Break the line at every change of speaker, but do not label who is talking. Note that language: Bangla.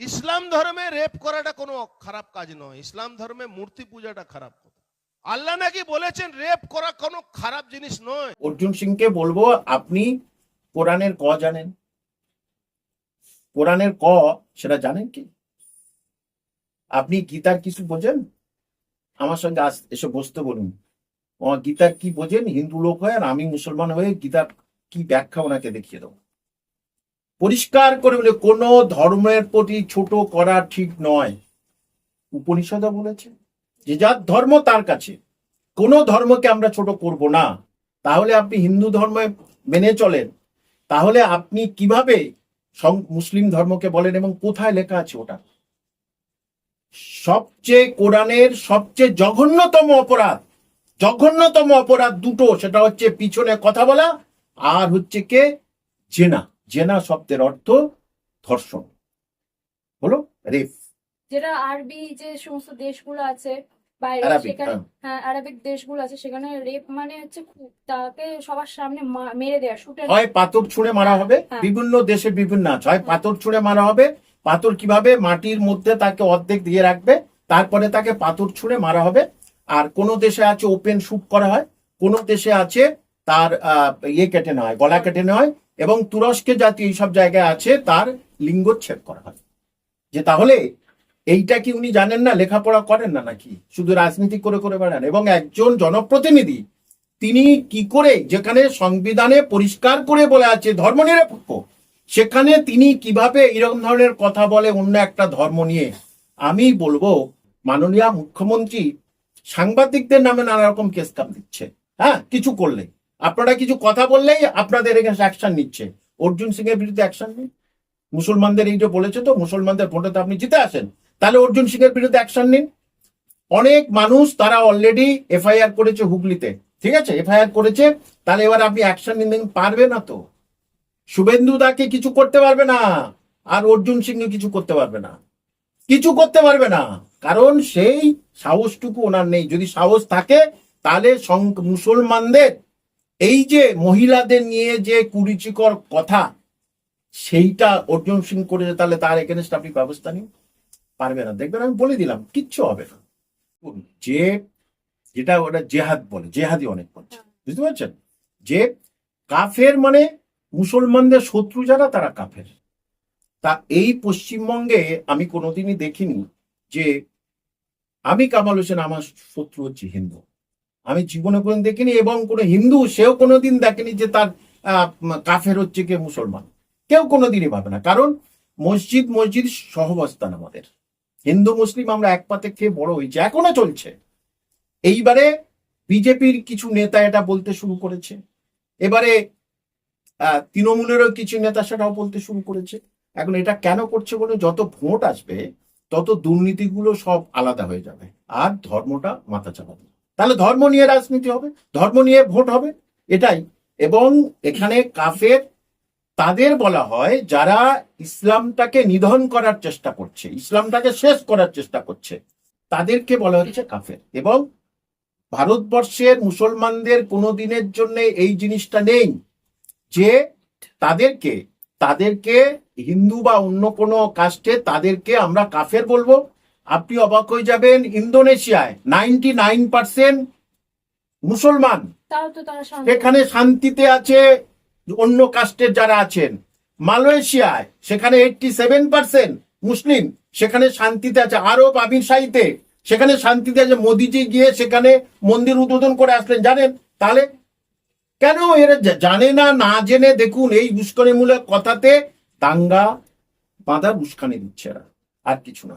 ইসলাম ধর্মে রেপ করাটা কোনো খারাপ কাজ নয়। ইসলাম ধর্মে মূর্তি পূজাটা খারাপ আল্লাহ নাকি বলেছেন রেপ করা কোনো খারাপ জিনিস নয়।
অর্জুন সিংকে বলব, আপনি কোরআনের ক জানেন? কোরআনের ক, সেটা জানেন কি? আপনি গীতার কিছু বোঝেন? আমার সঙ্গে আস এসে বসতে বলুন। গীতার কি বোঝেন? হিন্দু লোক হয়ে আর আমি মুসলমান হয়ে গীতার কি ব্যাখ্যা ওনাকে দেখিয়ে দেবো। পরিষ্কার করে বলে, কোন ধর্মের প্রতি ছোট করা ঠিক নয়। উপনিষদা বলেছে, যে যার ধর্ম তার কাছে। কোন ধর্মকে আমরা ছোট করব না। তাহলে আপনি হিন্দু ধর্মে মেনে চলেন। তাহলে আপনি কীভাবে মুসলিম ধর্মকে বলেন এবং কোথায় লেখা আছে ওটা? সবচেয়ে কোরআনের সবচেয়ে জঘন্যতম অপরাধ জঘন্যতম অপরাধ দুটো, সেটা হচ্ছে পিছনে কথা বলা আর হচ্ছে কে? জেনা। জেনা শব্দের অর্থ ধর্ষণ। হলো? রেফ।
যেটা আরবি যে সমস্ত দেশগুলো আছে বাইরে সেখানে
হ্যাঁ।
হ্যাঁ আরবিক দেশগুলো আছে সেখানে রেপ মানে হচ্ছে তাকে সবার সামনে মা- মেরে দেয়া শুটে
হয় পাথর ছুঁড়ে মারা হবে।
হ্যাঁ।
বিভিন্ন দেশে বিভিন্ন আছে হয় পাথর ছুঁড়ে মারা হবে। পাথর কীভাবে মাটির মধ্যে তাকে অর্ধেক দিয়ে রাখবে তারপরে তাকে পাথর ছুঁড়ে মারা হবে। আর কোন দেশে আছে ওপেন শুট করা হয় কোন দেশে আছে তার আহ, ইয়ে কেটে নেওয়া হয় গলা কেটে নেওয়া হয় এবং তুরস্কে জাতীয় এইসব জায়গায় আছে, তার লিঙ্গচ্ছেদ করা হয়। যে তাহলে এইটা কি উনি জানেন না, লেখাপড়া করেন না নাকি? শুধু রাজনীতি করে করে বেড়ান। এবং একজন জনপ্রতিনিধি, তিনি কি করে যেখানে সংবিধানে পরিষ্কার করে বলে আছে ধর্ম ধর্মনিরপেক্ষ, সেখানে তিনি কীভাবে এরকম ধরনের কথা বলে অন্য একটা ধর্ম নিয়ে? আমি বলব, মাননীয় মুখ্যমন্ত্রী সাংবাদিকদের নামে নানা রকম কেস কাম দিচ্ছে হ্যাঁ কিছু করলে। আপনারা কিছু কথা বললেই আপনাদের এখানে অ্যাকশন নিচ্ছে। অর্জুন সিং এর বিরুদ্ধে অ্যাকশন নেই। মুসলমানদের এই যে বলেছে তো, মুসলমানদের ভোটে আপনি জিতে আসেন। তাহলে অর্জুন সিং এর বিরুদ্ধে অ্যাকশন নিন। অনেক মানুষ তারা অলরেডি এফআইআর করেছে হুগলিতে। ঠিক আছে? এফআইআর করেছে। তাহলে এবার আপনি অ্যাকশন নিতে পারবে না তো। শুভেন্দু দাকে কিছু করতে পারবে না? আর অর্জুন সিং কিছু করতে পারবে না। কিছু করতে পারবে না। কারণ সেই সাহসটুকু ওনার নেই। যদি সাহস থাকে, তাহলে মুসলমানদের এই যে মহিলাদের নিয়ে যে কুরুচিকর কথা, সেইটা অর্জুন সিং করেছে, তাহলে তার এগেনস্ট আপনি ব্যবস্থা নিন। পারবে না। দেখবেন আমি বলে দিলাম, কিচ্ছু হবে না। যে যেটা ওটা জেহাদ বলে, জেহাদি অনেক বলছে। বুঝতে পারছেন? যে কাফের মানে মুসলমানদের শত্রু যারা, তারা কাফের। তা এই পশ্চিমবঙ্গে আমি কোনোদিনই দেখিনি যে আমি কামাল হোসেন আমার শত্রু হচ্ছে হিন্দু। আমি জীবনে কোনোদিন দেখিনি এবং কোনো হিন্দু সেও কোনোদিন দেখেনি যে তার কাফের হচ্ছে কে মুসলমান। কেউ কোনোদিনই ভাবে না। কারণ মসজিদ মসজিদ সহবস্থান আমাদের। হিন্দু, মুসলিম আমরা এক পাতে খেয়ে বড় হয়েছে। এখনও চলছে। এইবারে বিজেপির কিছু নেতা এটা বলতে শুরু করেছে। এবারে তৃণমূলেরও কিছু নেতা সেটাও বলতে শুরু করেছে। এখন এটা কেন করছে বলে যত ভোট আসবে, তত দুর্নীতিগুলো সব আলাদা হয়ে যাবে। আর ধর্মটা মাথা চাপাবে তাহলে ধর্ম নিয়ে রাজনীতি হবে, ধর্ম নিয়ে ভোট হবে, এটাই। এবং এখানে কাফের, তাদের বলা হয়, যারা ইসলামটাকে নিধন করার চেষ্টা করছে, ইসলামটাকে শেষ করার চেষ্টা করছে, তাদেরকে বলা হচ্ছে কাফের। এবং ভারতবর্ষের মুসলমানদের কোনো দিনের জন্য এই জিনিসটা নেই যে তাদেরকে তাদেরকে হিন্দু বা অন্য কোনো কাস্টে তাদেরকে আমরা কাফের বলব আপনি অবাক হয়ে যাবেন ইন্দোনেশিয়ায় নাইনটি নাইন পার্সেন্ট মুসলমান সেখানে শান্তিতে আছে অন্য কাস্টের যারা আছেন। মালয়েশিয়ায় সেখানে এইটটি সেভেন পার্সেন্ট মুসলিম সেখানে শান্তিতে আছে। আরব আবিরশাহীতে সেখানে শান্তিতে আছে। মোদিজি গিয়ে সেখানে মন্দির উদ্বোধন করে আসলেন জানেন? তাহলে কেন এরা জানে না না জেনে? দেখুন এই উস্কানিমূলক কথাতে দাঙ্গা বাঁধার উস্কানি দিচ্ছে এরা। আর কিছু না